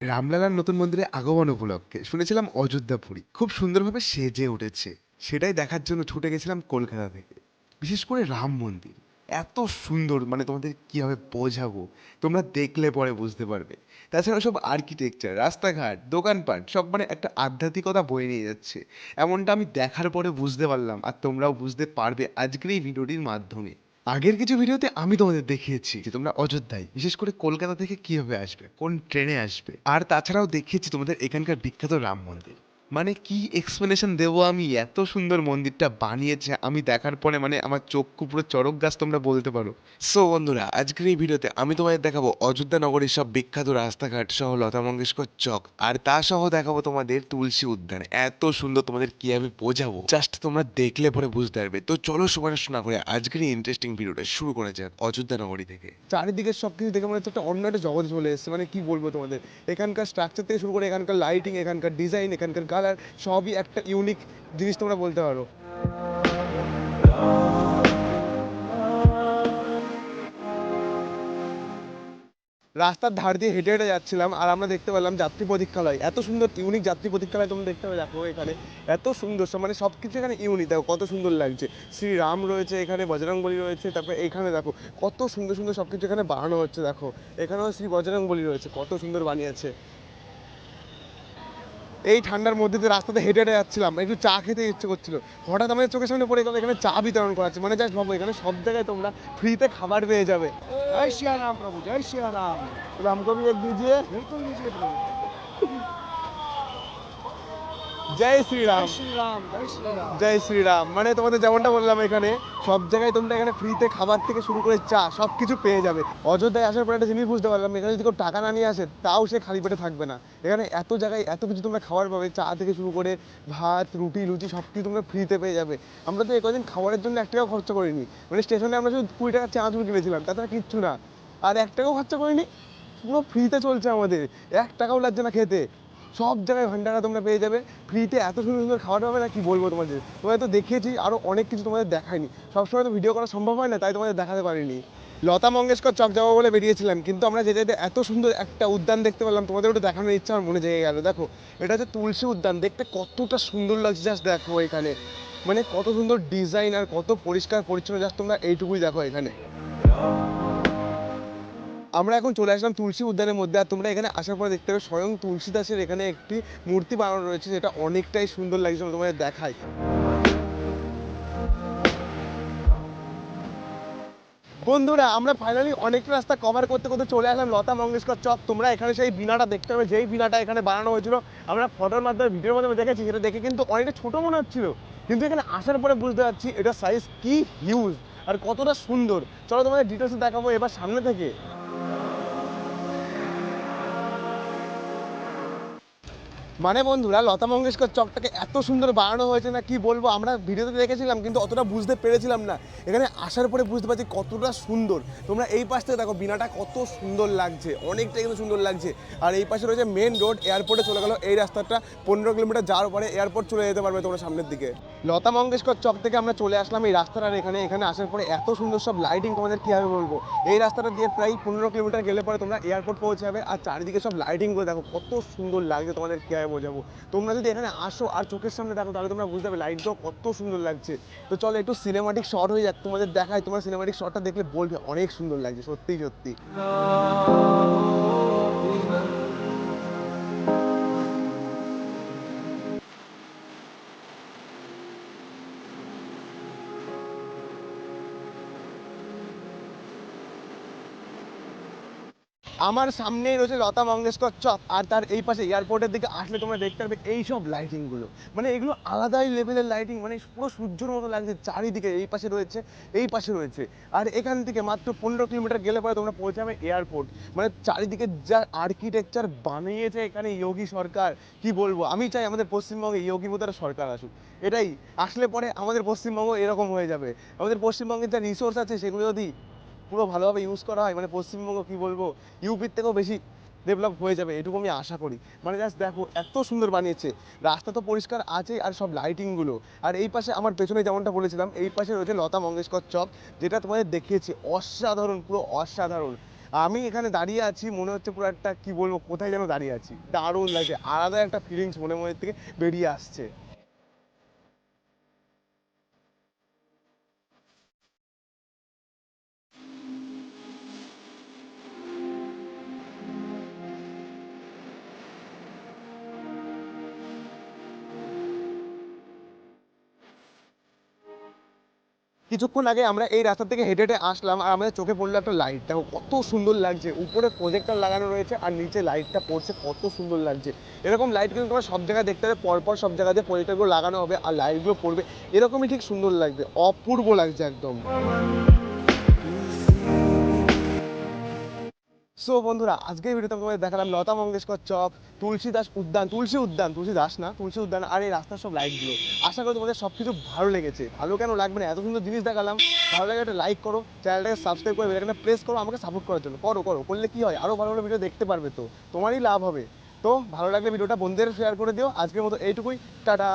রামলালার নতুন মন্দিরে আগমন উপলক্ষে শুনেছিলাম অযোধ্যাপুরী খুব সুন্দরভাবে সেজে উঠেছে। সেটাই দেখার জন্য ছুটে গেছিলাম কলকাতা থেকে। বিশেষ করে রাম মন্দির। এত সুন্দর মানে তোমাদের কীভাবে বোঝাবো? তোমরা দেখলে পরে বুঝতে পারবে। তাছাড়া সব আর্কিটেকচার রাস্তাঘাট, দোকানপাট, সব মানে একটা আধ্যাত্মিকতা বয়ে নিয়ে যাচ্ছে। এমনটা আমি দেখার পরে বুঝতে পারলাম, আর তোমরাও বুঝতে পারবে আজকের এই ভিডিওটির মাধ্যমে। আগের কিছু ভিডিওতে আমি তোমাদের দেখিয়েছি যে তোমরা অযোধ্যায়, বিশেষ করে কলকাতা থেকে কীভাবে আসবে, কোন ট্রেনে আসবে। আর তাছাড়াও দেখিয়েছি তোমাদের এখানকার বিখ্যাত রাম মন্দির। মানে কি এক্সপ্লেনেশন দেবো আমি? এত সুন্দর মন্দিরটা বানিয়েছে আমি দেখার পরে মানে আমার চক্ষু পুরো চরক গাছ তোমরা বলতে পারো। সো বন্ধুরা আজকের এই ভিডিওতে আমি তোমাদের দেখাবো অযোধ্যা নগরীর সব বিখ্যাত রাস্তাঘাট সহ লতা মঙ্গেশকর চক। আর তা সহ দেখাবো তোমাদের তুলসী উদ্যান। এত সুন্দর তোমাদের কীভাবে বোঝাবো? জাস্ট তোমরা দেখলে পরে বুঝতে পারবে। তো চলো সময় নষ্ট না করে আজকের এই ইন্টারেস্টিং ভিডিওটা শুরু করা যাক অযোধ্যা নগরী থেকে। চারিদিকে সব কিছু দেখে মনে হচ্ছে একটা অন্য একটা জগতে চলে এসেছে। মানে কি বলব তোমাদের? এখানকার স্ট্রাকচার থেকে শুরু করে এখানকার লাইটিং এখানকার ডিজাইন এখানকার কালার সবই একটা ইউনিক জিনিস তোমরা বলতে পারো। রাস্তার ধার দিয়ে হেঁটে হেঁটে যাচ্ছিলাম আর আমরা দেখতে পেলাম যাত্রী প্রতীক্ষালয়। এত সুন্দর ইউনিক যাত্রী প্রতীক্ষালয় তোমরা দেখতে পাবে দেখো এখানে। এত সুন্দর মানে সব কিছু এখানে ইউনিক দেখো কত সুন্দর লাগছে। শ্রীরাম রয়েছে এখানে, বজরংবলী রয়েছে, তারপরে এখানে দেখো কত সুন্দর সুন্দর সব কিছু এখানে বানানো হচ্ছে, দেখো। এখানেও শ্রী বজরংবলী রয়েছে, কত সুন্দর বানিয়েছে। এই ঠান্ডার মধ্যে দিয়ে রাস্তাতে হেঁটে হেঁটে যাচ্ছিলাম একটু চা খেতে ইচ্ছে করছিল। হঠাৎ আমাদের চোখের সামনে পড়ে গেল এখানে চা বিতরণ করাচ্ছে মানে জাস্ট ভাবো এখানে সব জায়গায় তোমরা ফ্রিতে খাবার পেয়ে যাবে। জয় শ্রী রাম প্রভু জয় শিয়া রাম রাম কবি দিজিয়ে জয় শ্রীরাম। জয় শ্রীরাম মানে তোমাদের যেমনটা বললাম এখানে সব জায়গায় তোমরা এখানে ফ্রিতে খাবার থেকে শুরু করে চা সব কিছু পেয়ে যাবে। অযোধ্যায় আসার পর একটা জিনিস বুঝতে পারলাম এখানে যদি কেউ টাকা না নিয়ে আসে তাও সে খালি পেটে থাকবে না। এখানে এত জায়গায় এত কিছু তোমরা খাবার পাবে চা থেকে শুরু করে ভাত রুটি লুচি সব কিছু তোমরা ফ্রিতে পেয়ে যাবে। আমরা তো একদিন খাবারের জন্য এক টাকাও খরচা করিনি। মানে স্টেশনে আমরা শুধু কুড়ি টাকা চানাচুর কিনেছিলাম তাছাড়া কিচ্ছু না। আর এক টাকাও খরচা করিনি পুরো ফ্রিতে চলছে আমাদের। এক টাকাও লাগছে না খেতে। সব জায়গায় ভান্ডারা তোমরা পেয়ে যাবে। ফ্রিতে এত সুন্দর সুন্দর খাবার পাবে না, কি বলব তোমাদের? তোমাদের তো দেখিয়েছি আরও অনেক কিছু তোমাদের দেখায়নি। সবসময় তো ভিডিও করা সম্ভব হয় না, তাই তোমাদের দেখাতে পারিনি। লতা মঙ্গেশকর চক যাব বলে বেরিয়েছিলাম, কিন্তু আমরা যেতে যেতে এত সুন্দর একটা উদ্যান দেখতে পেলাম, তোমাদের ওটা দেখানোর ইচ্ছা আমার মনে জেগে গেল। দেখো, এটা হচ্ছে তুলসী উদ্যান, দেখতে কতটা সুন্দর লাগছে জাস্ট দেখো এখানে। মানে কত সুন্দর ডিজাইন আর কত পরিষ্কার পরিচ্ছন্ন জাস্ট তোমরা এইটুকুই দেখো এখানে। আমরা এখন চলে আসলাম তুলসী উদ্যানের মধ্যে, আর তোমরা এখানে আসার পরে দেখতে পাবে স্বয়ং তুলসী দাসের এখানে একটি মূর্তি বানানো রয়েছে যেটা অনেকটাই সুন্দর লাগছে তোমাদের দেখাই। বন্ধুরা, আমরা ফাইনালি অনেকটা রাস্তা কভার করতে করতে চলে আসলাম লতা মঙ্গেশকর চক। তোমরা এখানে সেই বিনাটা দেখতে পাবে, যেই বিনাটা এখানে বানানো হয়েছিল। আমরা ফটোর মাধ্যমে ভিডিওর মাধ্যমে দেখেছি, সেটা দেখে কিন্তু অনেকটা ছোট মনে হচ্ছিল। কিন্তু এখানে আসার পরে বুঝতে পারছি এটা সাইজ কি হিউজ আর কতটা সুন্দর। চলো তোমাদের ডিটেলস দেখাবো এবার সামনে থেকে। মানে বন্ধুরা, লতা মঙ্গেশকর চকটাকে এত সুন্দর বানানো হয়েছে না, কি বলব? আমরা ভিডিওতে দেখেছিলাম, কিন্তু অতটা বুঝতে পেরেছিলাম না। এখানে আসার পরে বুঝতে পারছি কতটা সুন্দর। তোমরা এই পাশ থেকে দেখো, বিনাটা কত সুন্দর লাগছে, অনেকটাই কিন্তু সুন্দর লাগছে। আর এই পাশে রয়েছে মেন রোড এয়ারপোর্টে চলে গেল। এই রাস্তাটা পনেরো কিলোমিটার যাওয়ার পরে এয়ারপোর্ট চলে যেতে পারবে তোমরা সামনের দিকে। লতা মঙ্গেশকর চক থেকে আমরা চলে আসলাম এই রাস্তাটার এখানে। এখানে আসার পরে এত সুন্দর সব লাইটিং তোমাদের কীভাবে বলব? এই রাস্তাটা দিয়ে প্রায় পনেরো কিলোমিটার গেলে পরে তোমরা এয়ারপোর্ট পৌঁছে যাবে আর চারিদিকে সব লাইটিংগুলো দেখো, কত সুন্দর লাগছে তোমাদের কীভাবে বোঝাবো তোমরা যদি এখানে আসো আর চোখের সামনে দেখো, তাহলে তোমরা বুঝতে পারবে লাইটটাও কত সুন্দর লাগছে। তো চলো একটু সিনেমাটিক শট হয়ে যাক, তোমাদের দেখায় তোমরা সিনেমাটিক শটটা দেখলে বলবে অনেক সুন্দর লাগছে সত্যি সত্যি আমার সামনেই রয়েছে লতা মঙ্গেশকর চক, আর তার এই পাশে এয়ারপোর্টের দিকে আসলে তোমরা দেখতে পাবে এই সব লাইটিংগুলো মানে এগুলো আলাদাই লেভেলের লাইটিং মানে পুরো সূর্যের মতো লাগছে, চারিদিকে এই পাশে রয়েছে, এই পাশে রয়েছে। আর এখান থেকে মাত্র পনেরো কিলোমিটার গেলে পরে তোমরা পৌঁছাবে এয়ারপোর্ট মানে চারিদিকে যা আর্কিটেকচার বানিয়েছে এখানে যোগী সরকার, কি বলব? আমি চাই আমাদের পশ্চিমবঙ্গে যোগী বোধার সরকার আসুক। এটাই। আসলে পরে আমাদের পশ্চিমবঙ্গ এরকম হয়ে যাবে। আমাদের পশ্চিমবঙ্গের যা রিসোর্স আছে সেগুলো যদি পুরো ভালোভাবে ইউজ করা হয়। মানে পশ্চিমবঙ্গ কি বলব ইউপির থেকেও বেশি ডেভেলপ হয়ে যাবে, এটুকু আমি আশা করি। মানে জাস্ট দেখো, এত সুন্দর বানিয়েছে। রাস্তা তো পরিষ্কার আছে আর সব লাইটিংগুলো আর এই পাশে আমার পেছনে যেমনটা বলেছিলাম, এই পাশে রয়েছে লতা মঙ্গেশকর চক, যেটা তোমাদের দেখিয়েছি। অসাধারণ, পুরো অসাধারণ। আমি এখানে দাঁড়িয়ে আছি, মনে হচ্ছে পুরো একটা, কি বলব, কোথায় যেন দাঁড়িয়ে আছি। দারুণ লাগছে, আলাদা একটা ফিলিংস মনে মনে থেকে বেরিয়ে আসছে। কিছুক্ষণ আগে আমরা এই রাস্তা থেকে হেঁটে হেঁটে আসলাম আর আমাদের চোখে পড়ল একটা লাইট দেখো কত সুন্দর লাগছে। উপরে প্রজেক্টর লাগানো রয়েছে আর নিচে লাইটটা পড়ছে, কত সুন্দর লাগছে। এরকম লাইট কিন্তু তোমার সব জায়গায় দেখতে হবে পরপর সব জায়গাতে প্রজেক্টরগুলো লাগানো হবে আর লাইটগুলো পড়বে, এরকমই ঠিক সুন্দর লাগবে, অপূর্ব লাগছে একদম। সো বন্ধুরা, আজকের ভিডিওতে আমি তোমাদের দেখালাম লতা মঙ্গেশকর চক তুলসী দাস উদ্যান, তুলসী উদ্যান তুলসী দাস না, তুলসী উদ্যান আর এই রাস্তার সব লাইটগুলো আশা করি তোমাদের সব কিছু ভালো লেগেছে। ভালো কেন লাগবে না? এত সুন্দর জিনিস দেখালাম। ভালো লাগে একটা লাইক করো চ্যানেলটাকে সাবস্ক্রাইব করে বেলাইকনটা প্রেস করো, আমাকে সাপোর্ট করার জন্য। করো করো, করলে কি হয়? আরও ভালো ভালো ভিডিও দেখতে পারবে তো। তোমারই লাভ হবে। তো, ভালো লাগলে ভিডিওটা বন্ধুদের শেয়ার করে দিও। আজকের মতো এইটুকুই। টাটা